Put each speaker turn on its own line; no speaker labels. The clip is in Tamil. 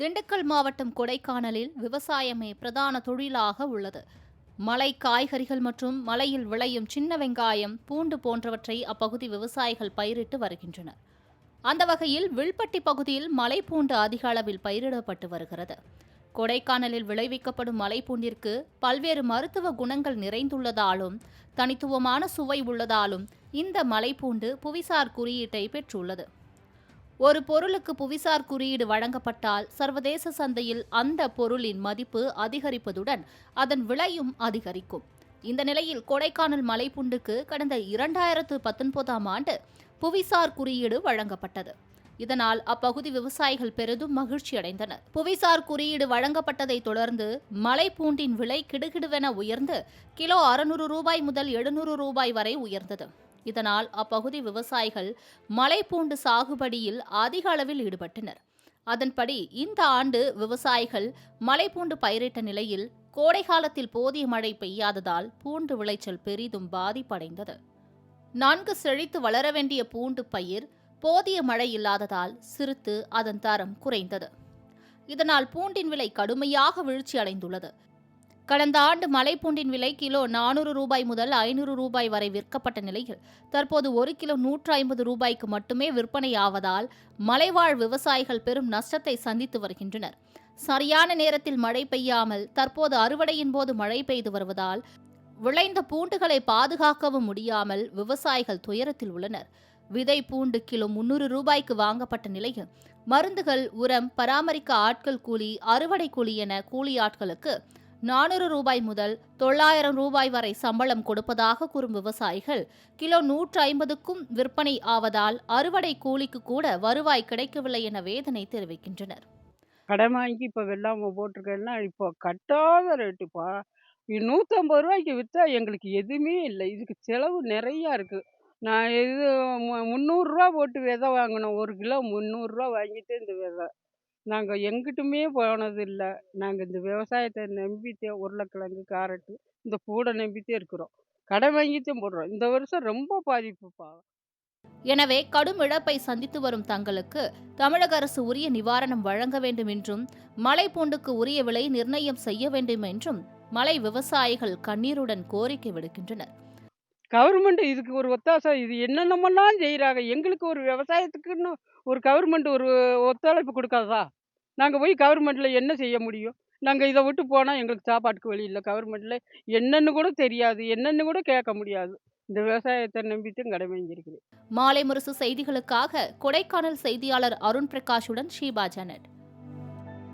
திண்டுக்கல் மாவட்டம் கொடைக்கானலில் விவசாயமே பிரதான தொழிலாக உள்ளது. மலை காய்கறிகள் மற்றும் மலையில் விளையும் சின்ன வெங்காயம் பூண்டு போன்றவற்றை அப்பகுதி விவசாயிகள் பயிரிட்டு வருகின்றனர். அந்த வகையில் வில்பட்டி பகுதியில் மலைப்பூண்டு அதிக அளவில் பயிரிடப்பட்டு வருகிறது. கொடைக்கானலில் விளைவிக்கப்படும் மலைப்பூண்டிற்கு பல்வேறு மருத்துவ குணங்கள் நிறைந்துள்ளதாலும் தனித்துவமான சுவை உள்ளதாலும் இந்த மலைப்பூண்டு புவிசார் குறியீட்டை பெற்றுள்ளது. ஒரு பொருளுக்கு புவிசார் குறியீடு வழங்கப்பட்டால் சர்வதேச சந்தையில் அந்த பொருளின் மதிப்பு அதிகரிப்பதுடன் அதன் விலையும் அதிகரிக்கும். இந்த நிலையில் கொடைக்கானல் மலைப்புண்டுக்கு கடந்த இரண்டாயிரத்து பத்தொன்பதாம் ஆண்டு புவிசார் குறியீடு வழங்கப்பட்டது. இதனால் அப்பகுதி விவசாயிகள் பெரிதும் மகிழ்ச்சி அடைந்தனர். புவிசார் குறியீடு வழங்கப்பட்டதை தொடர்ந்து மலைப்பூண்டின் விலை கிடுகிடுவென உயர்ந்து கிலோ அறுநூறு ரூபாய் முதல் எழுநூறு ரூபாய் வரை உயர்ந்தது. இதனால் அப்பகுதி விவசாயிகள் மலைப்பூண்டு சாகுபடியில் அதிக அளவில் ஈடுபட்டனர். அதன்படி இந்த ஆண்டு விவசாயிகள் மலைப்பூண்டு பயிரிட்ட நிலையில் கோடை காலத்தில் போதிய மழை பெய்யாததால் பூண்டு விளைச்சல் பெரிதும் பாதிப்படைந்தது. நன்கு செழித்து வளர வேண்டிய பூண்டு பயிர் போதிய மழை இல்லாததால் சிறுத்து அதன் தரம் குறைந்தது. இதனால் பூண்டின் விலை கடுமையாக வீழ்ச்சி அடைந்துள்ளது கடந்த ஆண்டு மலைப்பூண்டின் விலை கிலோ நானூறு ரூபாய் முதல் ஐநூறு ரூபாய் வரை விற்கப்பட்ட நிலையில் தற்போது ஒரு கிலோ நூற்று ஐம்பது ரூபாய்க்கு மட்டுமே விற்பனையாவதால் மலைவாழ் விவசாயிகள் பெரும் நஷ்டத்தை சந்தித்து வருகின்றனர். சரியான நேரத்தில் மழை பெய்யாமல் தற்போது அறுவடையின் போது மழை பெய்து வருவதால் விளைந்த பூண்டுகளை பாதுகாக்கவும் முடியாமல் விவசாயிகள் துயரத்தில் உள்ளனர். விதை பூண்டு கிலோ முன்னூறு ரூபாய்க்கு வாங்கப்பட்ட நிலையில் மருந்துகள் உரம் பராமரிக்க ஆட்கள் கூலி அறுவடை கூலி என கூலி ஆட்களுக்கு நானூறு ரூபாய் முதல் தொள்ளாயிரம் ரூபாய் வரை சம்பளம் கொடுப்பதாக கூறும் விவசாயிகள் கிலோ நூற்று ஐம்பதுக்கும் விற்பனை ஆவதால் அறுவடை கூலிக்கு கூட வருவாய் கிடைக்கவில்லை என வேதனை தெரிவிக்கின்றனர்.
கடன் வாங்கி இப்போ வெள்ளாமை போட்டிருக்கேன்னா இப்போ கட்டாத ரேட்டுப்பா நூற்றம்பது ரூபாய்க்கு விற்றா எங்களுக்கு எதுவுமே இல்லை. இதுக்கு செலவு நிறையா இருக்குது நான் இது மு- முந்நூறுரூவா போட்டு விதை வாங்கினோம். ஒரு கிலோ முந்நூறுரூவா வாங்கிட்டு இந்த விதை நாங்கள் எங்கிட்டுமே போனதில்லை. நாங்கள் இந்த விவசாயத்தை நம்பித்தே உருளைக்கிழங்கு கேரட்டு இந்த பூடை நம்பித்தே இருக்கிறோம். கடன் வாங்கித்தான் போடுறோம். இந்த வருஷம் ரொம்ப பாதிப்புப்பா
எனவே கடும் இழப்பை சந்தித்து வரும் தங்களுக்கு தமிழக அரசு உரிய நிவாரணம் வழங்க வேண்டும் என்றும் மலைப்பூண்டுக்கு உரிய விலை நிர்ணயம் செய்ய வேண்டும் என்றும் மலை விவசாயிகள் கண்ணீருடன் கோரிக்கை விடுக்கின்றனர்.
கவர்மெண்ட் இதுக்கு ஒரு ஒத்தாசை இது என்னென்னமெல்லாம் செய்கிறாங்க எங்களுக்கு ஒரு விவசாயத்துக்குன்னு ஒரு கவர்மெண்ட் ஒரு ஒத்துழைப்பு கொடுக்காதா நாங்கள் போய் கவர்மெண்ட்டில் என்ன செய்ய முடியும்? நாங்கள் இதை விட்டு போனால் எங்களுக்கு சாப்பாட்டுக்கு வழி இல்லை. கவர்மெண்ட்டில் என்னென்னு கூட தெரியாது என்னென்னு கூட கேட்க முடியாது. இந்த விவசாயத்தை நம்பித்தான் கடமை
மாலை முரசு செய்திகளுக்காக கொடைக்கானல் செய்தியாளர் அருண் பிரகாஷுடன் ஷீபா ஜனட்.